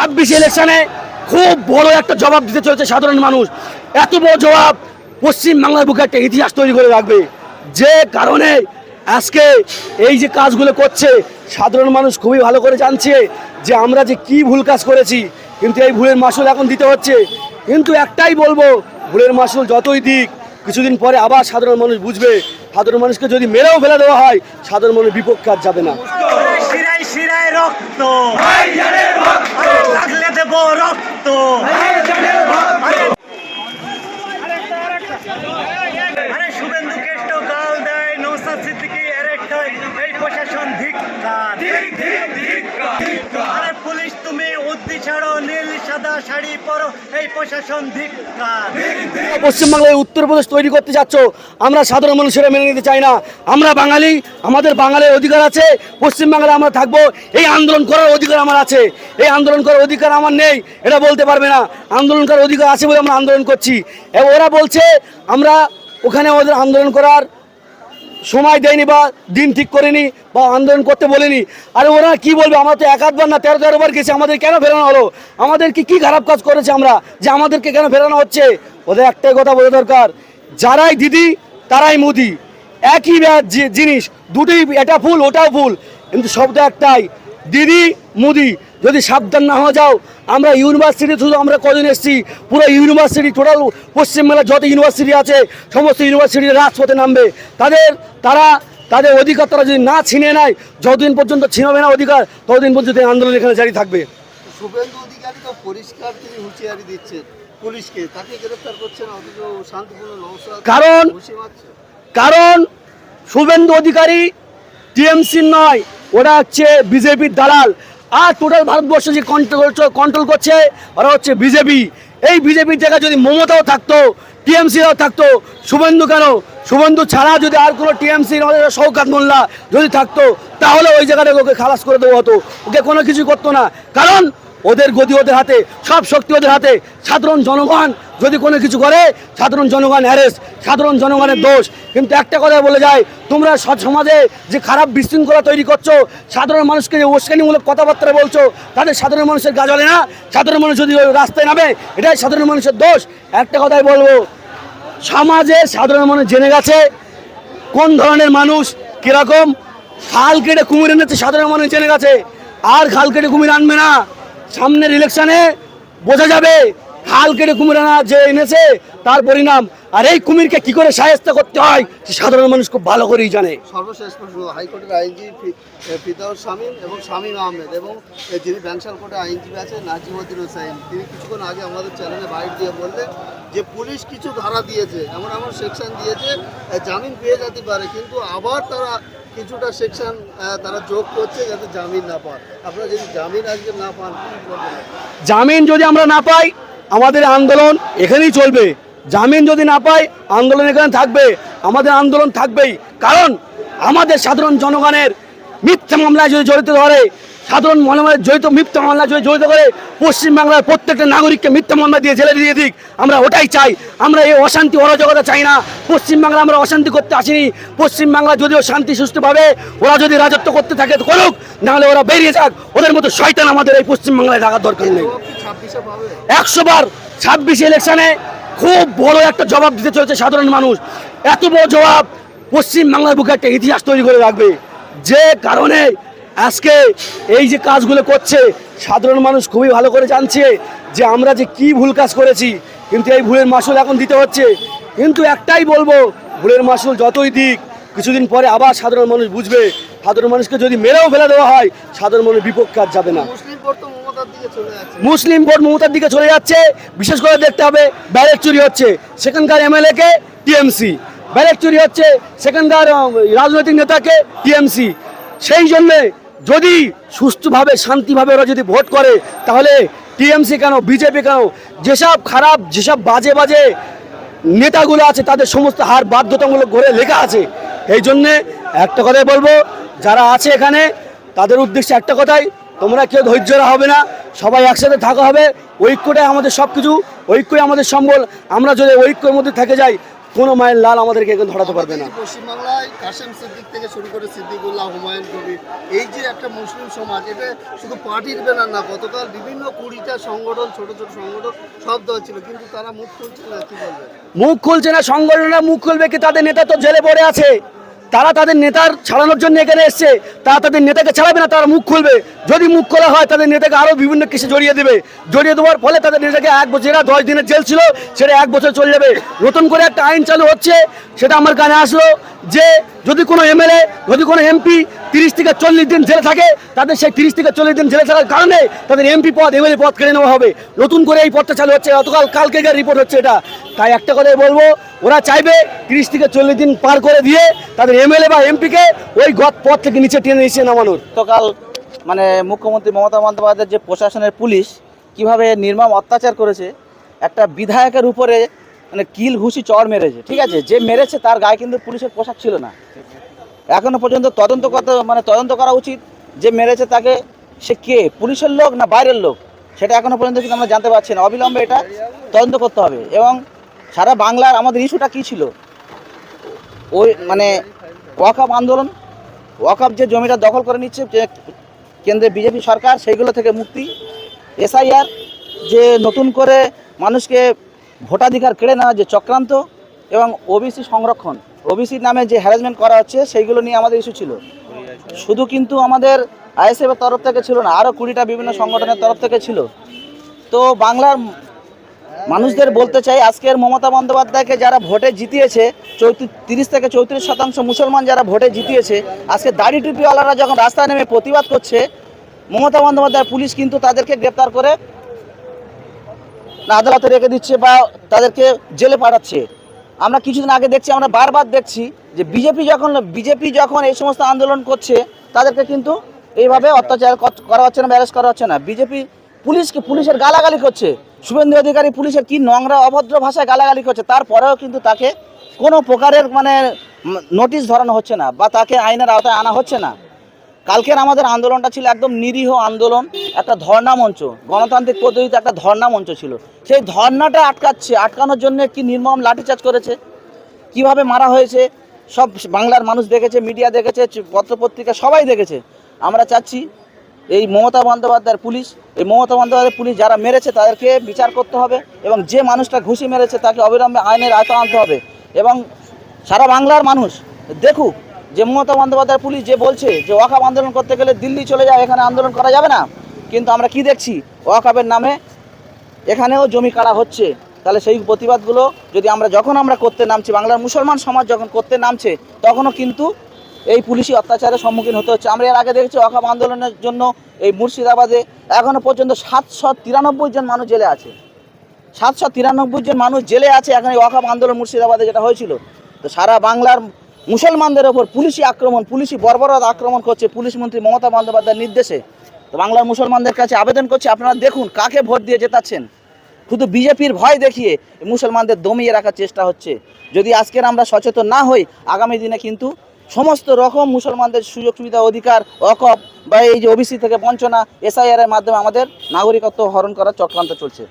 ছাব্বিশ ইলেকশনে খুব বড় একটা জবাব দিতে চলেছে সাধারণ মানুষ। এত বড় জবাব পশ্চিম বাংলার বুকে একটা ইতিহাস তৈরি করে রাখবে। যে কারণে আজকে এই যে কাজগুলো করছে সাধারণ মানুষ খুবই ভালো করে জানছে যে আমরা যে কি ভুল কাজ করেছি কিন্তু এই ভুলের মাসুল এখন দিতে হচ্ছে। কিন্তু একটাই বলব ভুলের মাসুল যতই দিক কিছুদিন পরে আবার সাধারণ মানুষ বুঝবে সাধারণ মানুষকে যদি মেরেও ফেলে দেওয়া হয় সাধারণ মানুষ বিপক্ষে আর যাবে না। শিরায় শিরায় রক্ত। লাগলে দেব রক্ত আরে শুভেন্দু কেষ্ট গাল দেয় নৌসাদ সিদ্দিকি এরেক্ট হয় এই প্রশাসন ধিক্কার আরে পুলিশ তুমি উদ্দি ছাড়ো পশ্চিমবাংলায় উত্তরপ্রদেশ তৈরি করতে যাচ্ছ, আমরা সাধারণ মানুষেরা মেনে নিতে চাই না। আমরা বাঙালি, আমাদের বাঙালির অধিকার আছে, পশ্চিমবাংলায় আমরা থাকব, এই আন্দোলন করার অধিকার আমার আছে। এই আন্দোলন করার অধিকার আমার নেই, এটা বলতে পারবে না। আন্দোলন করার অধিকার আছে বলে আমরা আন্দোলন করছি। ওরা বলছে, আমরা ওখানে ওদের আন্দোলন করার সময় দেয়নি বা দিন ঠিক করেনি বা আন্দোলন করতে বলেনি। আরে ওরা কি বলবে? আমরা তো এক আধবার না তেরো তেরো বার গেছি, আমাদের কেন ফেরানো হলো? আমাদেরকে কি খারাপ কাজ করেছে আমরা? যে আমাদেরকে কেন ফেরানো হচ্ছে? ওদের একটাই কথা বোঝা দরকার, যারাই দিদি, তারাই মুদি। একই জিনিস, দুটোই এটা ফুল, ওটাও ফুল। কিন্তু শব্দ একটাই, দিদি, মুদি। যদি সাবধান না হওয়া যাও আমরা ইউনিভার্সিটি শুধু আমরা কদিন এসেছি পুরো ইউনিভার্সিটি টোটাল পশ্চিমবাংলার যত ইউনিভার্সিটি আছে সমস্ত ইউনিভার্সিটির রাজপথে নামবে। তাদের তারা তাদের অধিকার তারা যদি না ছিনে নেয় যতদিন পর্যন্ত ছিনাবে না অধিকার ততদিন পর্যন্ত এই আন্দোলন এখানে জারি থাকবে। শুভেন্দু অধিকারী তো পরিষ্কার তিনি হুঁশিয়ারি দিচ্ছেন পুলিশকে। তাকে গ্রেফতার করছেন অথচ শান্তিপূর্ণ কারণ- কারণ শুভেন্দু অধিকারী টিএমসির নয় ওরা হচ্ছে বিজেপির দালাল। আর টোটাল ভারতবর্ষ যে কন্ট্রোল কন্ট্রোল করছে, ওরা হচ্ছে বিজেপি। এই বিজেপির জায়গায় যদি মমতাও থাকতো, টিএমসিরাও থাকতো, শুভেন্দু কেন? শুভেন্দু ছাড়া যদি আর কোনো টিএমসি শৌকাত মোল্লা যদি থাকতো, তাহলে ওই জায়গাটা ওকে খালাস করে দেওয়া হতো। ওকে কোনো কিছু করতো না। কারণ ওদের গতি ওদের হাতে, সব শক্তি ওদের হাতে। সাধারণ জনগণ যদি কোনো কিছু করে, সাধারণ জনগণ অ্যারেস্ট সাধারণ জনগণের দোষ। কিন্তু একটা কথা বলে যায়, তোমরা সমাজে যে খারাপ বিশৃঙ্খলা তৈরি করছ, সাধারণ মানুষকে যে উস্কানিমূলক কথাবার্তা বলছো, তাদের সাধারণ মানুষের গা জ্বলে না? সাধারণ মানুষ যদি রাস্তায় নামে, এটাই সাধারণ মানুষের দোষ। একটা কথাই বলব, সমাজে সাধারণ মানুষ জেনে গেছে, কোন ধরনের মানুষ কীরকম, খাল কেটে কুমির এনেছে, সাধারণ মানুষ জেনে গেছে। আর খাল কেটে কুমির আনবে না। সামনের ইলেকশনে বোঝা যাবে খাল কেটে কুমির আনা যে এনেছে, তার পরিণাম। আর এই কুমিরকে কি করে সাহায্য করতে হয় সাধারণ মানুষ খুব ভালো করেই জানে। সর্বশেষ প্রশ্ন, হাইকোর্টের আইনজীবী ফিদাউর শামীম এবং শামীম আহমেদ এবং যিনি ব্যাংশাল কোর্টে আইনজীবী আছেন নাজিমুদ্দিন হোসাইন। তিনি কিছুক্ষণ আগে আমাদের চ্যানেলে বাইট দিয়ে বললেন যে, পুলিশ কিছু ধারা দিয়েছে, এমন এমন সেকশন দিয়েছে জামিন পেয়ে যেতে পারে, কিন্তু আবার তারা কিছুটা সেকশন তারা যোগ করছে যাতে জামিন না পান। আপনারা যদি জামিন আজকে না পান জামিন যদি আমরা না পাই, আমাদের আন্দোলন এখানেই চলবে। জামিন যদি না পাই, আন্দোলন এখানে থাকবে। আমাদের আন্দোলন থাকবেই। কারণ আমাদের সাধারণ জনগণের মিথ্যা মামলায় যদি জড়িত ধরে, সাধারণ মনোমানের জড়িত, মিথ্যা মামলায় যদি জড়িত করে, পশ্চিমবাংলার প্রত্যেকটা নাগরিককে মিথ্যা মামলা দিয়ে জেলে দিয়ে দিক। আমরা ওটাই চাই। আমরা এই অশান্তি অরাজকতা চাই না। পশ্চিমবাংলা আমরা অশান্তি করতে আসিনি। পশ্চিমবাংলা যদিও শান্তি সুষ্ঠুভাবে ওরা যদি রাজত্ব করতে থাকে, করুক। নাহলে ওরা বেরিয়ে যাক। ওদের মতো শয়তান আমাদের এই পশ্চিমবাংলায় থাকার দরকার নেই। পাবে একশো বার ছাব্বিশ ইলেকশনে খুব বড় একটা জবাব দিতে চলেছে সাধারণ মানুষ। এত বড় জবাব পশ্চিমবাংলার বুকে একটা ইতিহাস তৈরি করে রাখবে। যে কারণে আজকে এই যে কাজগুলো করছে সাধারণ মানুষ খুবই ভালো করে জানছে যে আমরা যে কি ভুল কাজ করেছি কিন্তু এই ভুলের মাসুল এখন দিতে হচ্ছে। কিন্তু একটাই বলব ভুলের মাসুল যতই দিক কিছুদিন পরে আবার সাধারণ মানুষ বুঝবে সাধারণ মানুষকে যদি মেরেও ফেলে দেওয়া হয় সাধারণ মানুষ বিপক্ষে আর যাবে না। মুসলিম ভোট তো মমতার দিকে চলে যাচ্ছে। মমতার দিকে চলে যাচ্ছে বিশেষ করে দেখতে হবে ব্যালেট চুরি হচ্ছে। সেখানকার এমএলএ কে? টিএমসি। ব্যালেট চুরি হচ্ছে সেখানকার রাজনৈতিক নেতাকে টিএমসি। সেই জন্যে যদি সুস্থভাবে, শান্তিভাবে ওরা যদি ভোট করে, তাহলে টিএমসি কেন, বিজেপি কেন, যেসব খারাপ, যেসব বাজে বাজে নেতাগুলো আছে, তাদের সমস্ত হার বাধ্যতামূলক করে লেখা আছে। এই জন্যে একটা কথাই বলব, যারা আছে এখানে, তাদের উদ্দেশ্যে একটা কথাই, তোমরা কেউ ধৈর্যরা হবে না, সবাই একসাথে থাকা হবে, ঐক্যটাই আমাদের সব কিছু ঐক্যই আমাদের সম্বল। আমরা যদি ঐক্যের মধ্যে থেকে যাই কোনো মায়ের লাল আমাদেরকে এখন ধরাতে পারবে না। পশ্চিমবাংলায় কাশেম সিদ্দিক থেকে শুরু করে সিদ্দিকুল্লাহ হুমায়ুন কবির এই যে একটা মুসলিম সমাজ এটা শুধু পার্টির ব্যানার না গতকাল বিভিন্ন কুড়িটা সংগঠন ছোট ছোট সংগঠন সব দেওয়া ছিল কিন্তু তারা মুখ খুলছে না কি বলবে মুখ খুলছে না সংগঠনরা মুখ খুলবে কি তাদের নেতা তো জেলে পড়ে আছে। তারা তাদের নেতার ছাড়ানোর জন্য এখানে এসছে, তারা তাদের নেতাকে ছাড়াবে না, তারা মুখ খুলবে। যদি মুখ খোলা হয়, তাদের নেতাকে আরও বিভিন্ন কিছু জড়িয়ে দেবে। জড়িয়ে দেওয়ার ফলে তাদের নেতাকে এক বছর দশ দিনের জেল ছিল, সেটা এক বছর চলে যাবে। নতুন করে একটা আইন চালু হচ্ছে, সেটা আমার কানে আসলো যে যদি কোনো এমএলএ, যদি কোনো এমপি তিরিশ থেকে চল্লিশ দিন জেলে থাকে, তাদের সেই তিরিশ থেকে চল্লিশ দিন জেলে থাকার কারণে তাদের এমপি পদ এমএলএ পদ কেড়ে নেওয়া হবে। নতুন করে এই পদটা চালু হচ্ছে, গতকাল কালকে রিপোর্ট হচ্ছে এটা। তাই একটা কথাই বলব, ওরা চাইবে তিরিশ থেকে চল্লিশ দিন পার করে দিয়ে তাদের এমএলএ বা এমপিকে ওই গত পদ থেকে নিচে টেনে নিচে নামানোর। গতকাল মানে মুখ্যমন্ত্রী মমতা বন্দ্যোপাধ্যায়ের যে প্রশাসনের পুলিশ কীভাবে নির্মম অত্যাচার করেছে, একটা বিধায়কের উপরে মানে কিল, ঘুষি চড় মেরেছে। ঠিক আছে, যে মেরেছে তার গায়ে কিন্তু পুলিশের পোশাক ছিল না। এখনও পর্যন্ত তদন্ত করতে মানে তদন্ত করা উচিত যে মেরেছে তাকে সে কে? পুলিশের লোক না বাইরের লোক? সেটা এখনও পর্যন্ত কিন্তু আমরা জানতে পারছি না। অবিলম্বে এটা তদন্ত করতে হবে। এবং সারা বাংলার আমাদের ইস্যুটা কী ছিল? ওই মানে ওয়াকআপ আন্দোলন ওয়াকআপ যে জমিটা দখল করে নিচ্ছে, যে কেন্দ্রে বিজেপি সরকার, সেইগুলো থেকে মুক্তি। এসআইআর যে নতুন করে মানুষকে ভোটাধিকার কেড়ে নেওয়া যে চক্রান্ত এবং ওবিসি সংরক্ষণ। ওবিসির নামে যে হ্যারাসমেন্ট করা হচ্ছে, সেইগুলো নিয়ে আমাদের ইস্যু ছিল। শুধু কিন্তু আমাদের আইএসএফের তরফ থেকে ছিল না আরও কুড়িটা বিভিন্ন সংগঠনের তরফ থেকে ছিল। তো বাংলার মানুষদের বলতে চাই, আজকের মমতা বন্দ্যোপাধ্যায়কে যারা ভোটে জিতিয়েছে তিরিশ থেকে চৌত্রিশ শতাংশ মুসলমান যারা ভোটে জিতিয়েছে, আজকে দাড়ি টুপিওয়ালারা যখন রাস্তায় নেমে প্রতিবাদ করছে, মমতা বন্দ্যোপাধ্যায় পুলিশ কিন্তু তাদেরকে গ্রেপ্তার করে আদালতে রেখে দিচ্ছে বা তাদেরকে জেলে পাঠাচ্ছে। আমরা কিছুদিন আগে দেখছি, আমরা বারবার দেখছি যে বিজেপি যখন বিজেপি যখন এই সমস্ত আন্দোলন করছে, তাদেরকে কিন্তু এইভাবে অত্যাচার করা হচ্ছে না ব্যারেজ করা হচ্ছে না। বিজেপি পুলিশকে, পুলিশের গালাগালি করছে। শুভেন্দু অধিকারী পুলিশের কি নোংরা, অভদ্র ভাষায় গালাগালি করছে, তারপরেও কিন্তু তাকে কোনো প্রকারের মানে নোটিশ ধরানো হচ্ছে না বা তাকে আইনের আওতায় আনা হচ্ছে না। কালকের আমাদের আন্দোলনটা ছিল একদম নিরীহ আন্দোলন, একটা ধর্ণা মঞ্চ, গণতান্ত্রিক পদ্ধতিতে একটা ধর্ণা মঞ্চ ছিল। সেই ধর্ণাটা আটকাচ্ছে, আটকানোর জন্য কি নির্মম লাঠিচার্জ করেছে? কীভাবে মারা হয়েছে? সব বাংলার মানুষ দেখেছে, মিডিয়া দেখেছে পত্রপত্রিকা সবাই দেখেছে। আমরা চাচ্ছি এই মমতা বন্দ্যোপাধ্যায়ের পুলিশ, এই মমতা বন্দ্যোপাধ্যায়ের পুলিশ যারা মেরেছে তাদেরকে বিচার করতে হবে এবং যে মানুষটা ঘুষি মেরেছে তাকে অবিলম্বে আইনের আয়তা আনতে হবে। এবং সারা বাংলার মানুষ, দেখুক যে মমতা বন্দ্যোপাধ্যায় পুলিশ যে বলছে যে ওয়াকাব আন্দোলন করতে গেলে দিল্লি চলে যায়, এখানে আন্দোলন করা যাবে না। কিন্তু আমরা কি দেখছি? ওয়াকাবের নামে এখানেও জমি কাড়া হচ্ছে। তাহলে সেই প্রতিবাদগুলো যদি আমরা যখন আমরা করতে নামছি, বাংলার মুসলমান সমাজ যখন করতে নামছে, তখনও কিন্তু এই পুলিশি অত্যাচারের সম্মুখীন হতে হচ্ছে। আমরা এর আগে দেখেছি অকাপ আন্দোলনের জন্য এই মুর্শিদাবাদে এখনও পর্যন্ত সাতশো তিরানব্বই জন মানুষ জেলে আছে। সাতশো তিরানব্বই জন মানুষ জেলে আছে এখন এই অকাপ আন্দোলন মুর্শিদাবাদে যেটা হয়েছিল। তো সারা বাংলার মুসলমানদের ওপর পুলিশি আক্রমণ, পুলিশি বর্বরতা আক্রমণ করছে পুলিশ মন্ত্রী মমতা বন্দ্যোপাধ্যায়ের নির্দেশে। তো বাংলার মুসলমানদের কাছে আবেদন করছে, আপনারা দেখুন কাকে ভোট দিয়ে জেতাচ্ছেন। শুধু বিজেপির ভয় দেখিয়ে মুসলমানদের দমিয়ে রাখার চেষ্টা হচ্ছে। যদি আজকের আমরা সচেতন না হই, আগামী দিনে কিন্তু সমস্ত রকম মুসলমানদের সুযোগ সুবিধা অধিকার, অকপ বা এই যে ওবিসি থেকে বঞ্চনা, এসআইআর এর মাধ্যমে আমাদের নাগরিকত্ব হরণ করার চক্রান্ত চলছে।